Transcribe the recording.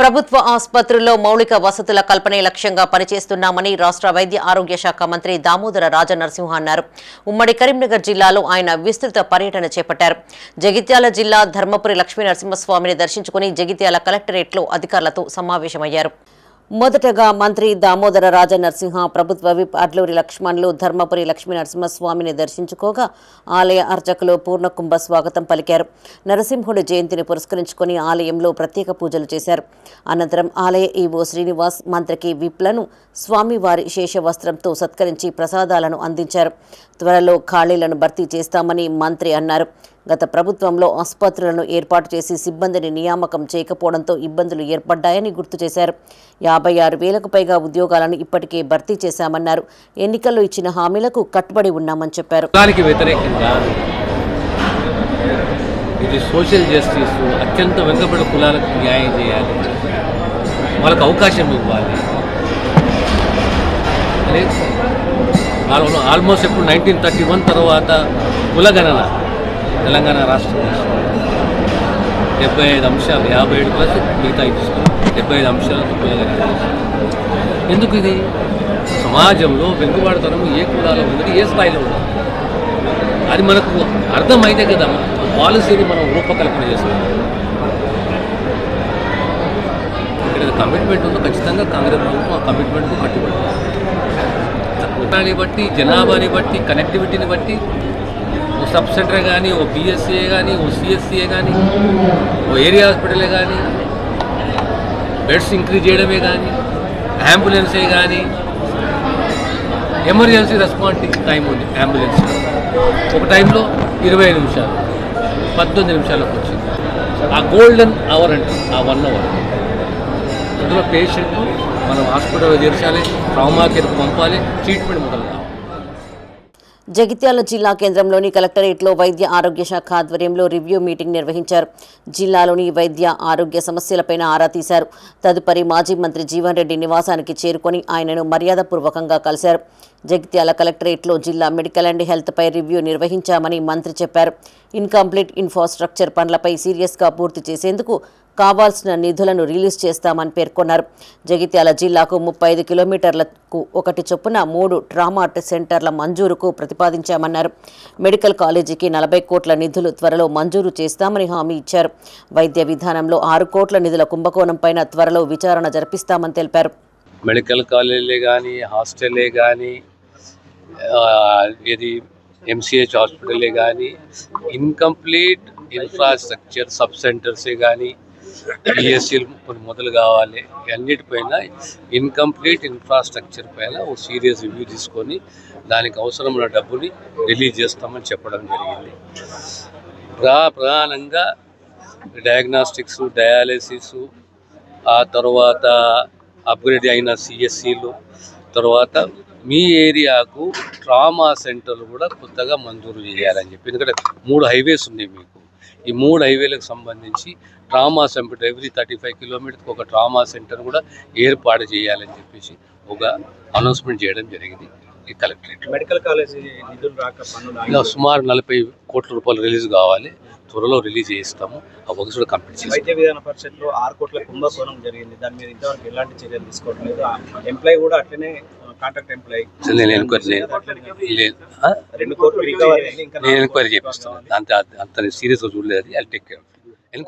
ప్రభుత్వ ఆసుపత్రుల్లో మౌలిక వసతుల కల్పనే లక్ష్యంగా పనిచేస్తున్నామని రాష్ట్ర వైద్య ఆరోగ్య శాఖ మంత్రి దామోదర రాజనరసింహ అన్నారు. ఉమ్మడి కరీంనగర్ జిల్లాలో ఆయన విస్తృత పర్యటన చేపట్టారు. జగిత్యాల జిల్లా ధర్మపురి లక్ష్మీ నరసింహస్వామిని దర్శించుకుని జగిత్యాల కలెక్టరేట్లో అధికారులతో సమావేశమయ్యారు. మొదటగా మంత్రి దామోదర రాజ నరసింహ ప్రభుత్వ విప్ అడ్లూరి లక్ష్మణులు ధర్మపురి లక్ష్మీ నరసింహస్వామిని దర్శించుకోగా ఆలయ అర్చకులు పూర్ణకుంభ స్వాగతం పలికారు. నరసింహుడి జయంతిని పురస్కరించుకుని ఆలయంలో ప్రత్యేక పూజలు చేశారు. అనంతరం ఆలయ ఈవో శ్రీనివాస్ మంత్రికి విప్లను స్వామివారి శేషవస్త్రంతో సత్కరించి ప్రసాదాలను అందించారు. త్వరలో ఖాళీలను భర్తీ చేస్తామని మంత్రి అన్నారు. గత ప్రభుత్వంలో ఆసుపత్రులను ఏర్పాటు చేసి సిబ్బందిని నియామకం చేయకపోవడంతో ఇబ్బందులు ఏర్పడ్డాయని గుర్తు చేశారు. యాభై ఆరు వేలకు పైగా ఉద్యోగాలను ఇప్పటికే భర్తీ చేశామన్నారు. ఎన్నికల్లో ఇచ్చిన హామీలకు కట్టుబడి ఉన్నామని చెప్పారు. ఇది సోషల్ జస్టిస్ అత్యంత వెనుకబడి కులాలకు న్యాయం చేయాలి. వాళ్ళకు అవకాశం ఇవ్వాలి. అని ఆల్మోస్ట్ ఇప్పుడు నైన్టీన్ థర్టీ వన్ తర్వాత కులగణన తెలంగాణ రాష్ట్రం డెబ్బై ఐదు అంశాలు యాభై ఏడు ప్లస్ మిగతా తీసుకుని డెబ్బై ఐదు అంశాలతో కులగణన ఎందుకు ఇది? సమాజంలో వెనుకబాటుతనం ఏ కులాలో ఉన్నది ఏ స్థాయిలో ఉన్నది? అది మనకు అర్థమైతే కదా పాలసీని మనం రూపకల్పన చేస్తున్నాం ఇక్కడ కమిట్మెంట్ ఉందో ఖచ్చితంగా కాంగ్రెస్ ప్రభుత్వం ఆ కమిట్మెంట్కు కట్టుబడి కుటాన్ని బట్టి జనాభాని బట్టి కనెక్టివిటీని బట్టి సబ్ సెంటర్ కానీ ఓ బిఎస్సీఏ కానీ ఓ సిఎస్సీఏ కానీ ఓ ఏరియా హాస్పిటలే కానీ బెడ్స్ ఇంక్రీజ్ చేయడమే కానీ అంబులెన్సే కానీ ఎమర్జెన్సీ రెస్పాన్స్ టైం ఉంది అంబులెన్స్ ఒక టైంలో ఇరవై నిమిషాలు పద్దెనిమిది నిమిషాలకు వచ్చింది. ఆ గోల్డెన్ అవర్ అంటే ఆ వన్ అవర్. అందులో పేషెంట్ మనం హాస్పిటల్లో చేర్చాలి ట్రామా కేర్కి పంపాలి ట్రీట్మెంట్ మొదలు కావాలి జగిత్యాల జిల్లా కేంద్రంలోని కలెక్టరేట్లో వైద్య ఆరోగ్య శాఖ ఆధ్వర్యంలో రివ్యూ మీటింగ్ నిర్వహించారు. జిల్లాలోని వైద్య ఆరోగ్య సమస్యలపైన ఆరా తీశారు. తదుపరి మాజీ మంత్రి జీవన్ రెడ్డి నివాసానికి చేరుకొని ఆయనను మర్యాదపూర్వకంగా కలిశారు. జగిత్యాల కలెక్టరేట్లో జిల్లా మెడికల్ అండ్ హెల్త్పై రివ్యూ నిర్వహించామని మంత్రి చెప్పారు. ఇన్కంప్లీట్ ఇన్ఫ్రాస్ట్రక్చర్ పనులపై సీరియస్గా పూర్తి చేసేందుకు కావాల్సిన నిధులను రిలీజ్ చేస్తామని పేర్కొన్నారు. జగిత్యాల జిల్లాకు ముప్పై ఐదు కిలోమీటర్లకు ఒకటి చొప్పున మూడు ట్రామా సెంటర్ల మంజూరుకు ప్రతిపాదించామన్నారు. మెడికల్ కాలేజీకి నలభై కోట్ల నిధులు త్వరలో మంజూరు చేస్తామని హామీ ఇచ్చారు. వైద్య విధానంలో ఆరు కోట్ల నిధుల కుంభకోణం పైన త్వరలో విచారణ జరిపిస్తామని తెలిపారు. మెడికల్ కాలేజీలే కానీ హాస్టల్లే కానీ ఇది ఎంసీహెచ్ హాస్పిటలే కానీ ఇన్కంప్లీట్ ఇన్ఫ్రాస్ట్రక్చర్ సబ్ సెంటర్సే కానీ పిఎస్సీలు కొన్ని మొదలు కావాలి. అన్నిటిపైన ఇన్కంప్లీట్ ఇన్ఫ్రాస్ట్రక్చర్ పైన ఓ సీరియస్ రివ్యూ తీసుకొని దానికి అవసరమైన డబ్బుని రిలీజ్ చేస్తామని చెప్పడం జరిగింది. ప్రా ప్రధానంగా డయాగ్నాస్టిక్స్ డయాలసిస్ ఆ తర్వాత అప్గ్రేడ్ అయిన సిఎస్సీలు తర్వాత మీ ఏరియాకు ట్రామా సెంటర్లు కూడా కొత్తగా మంజూరు చేయాలని చెప్పి. ఎందుకంటే మూడు హైవేస్ ఉన్నాయి మీకు. ఈ మూడు హైవేలకు సంబంధించి trauma centre every thirty five కిలోమీటర్కి ఒక ట్రామా సెంటర్ కూడా ఏర్పాటు చేయాలని చెప్పేసి ఒక అనౌన్స్మెంట్ చేయడం జరిగింది. కలెక్టరేట్ మెడికల్ కాలేజీ నిధులు రాక సుమారు నలభై కోట్ల రూపాయలు రిలీజ్ కావాలి. త్వరలో రిలీజ్ చేస్తాము. ఆ వర్క్స్ కూడా కంప్లీట్ చేస్తాము. వైద్య విధాన పరిషత్లో ఆరు కోట్ల కుంభకోణం జరిగింది. దాని మీద ఇంతవరకు ఎలాంటి చర్యలు తీసుకోవట్లేదు. ఎంప్లాయ్ కూడా అట్లనే కాంట్రాక్ట్ ఎంప్లాయ్. నేను ఎంక్వైరీ? రెండు కోట్లు రికవర్ ఇంకా నేను ఎంక్వైరీ చేపిస్తాను అంత అంత సీరియస్గా చూడలేదు అది. Take care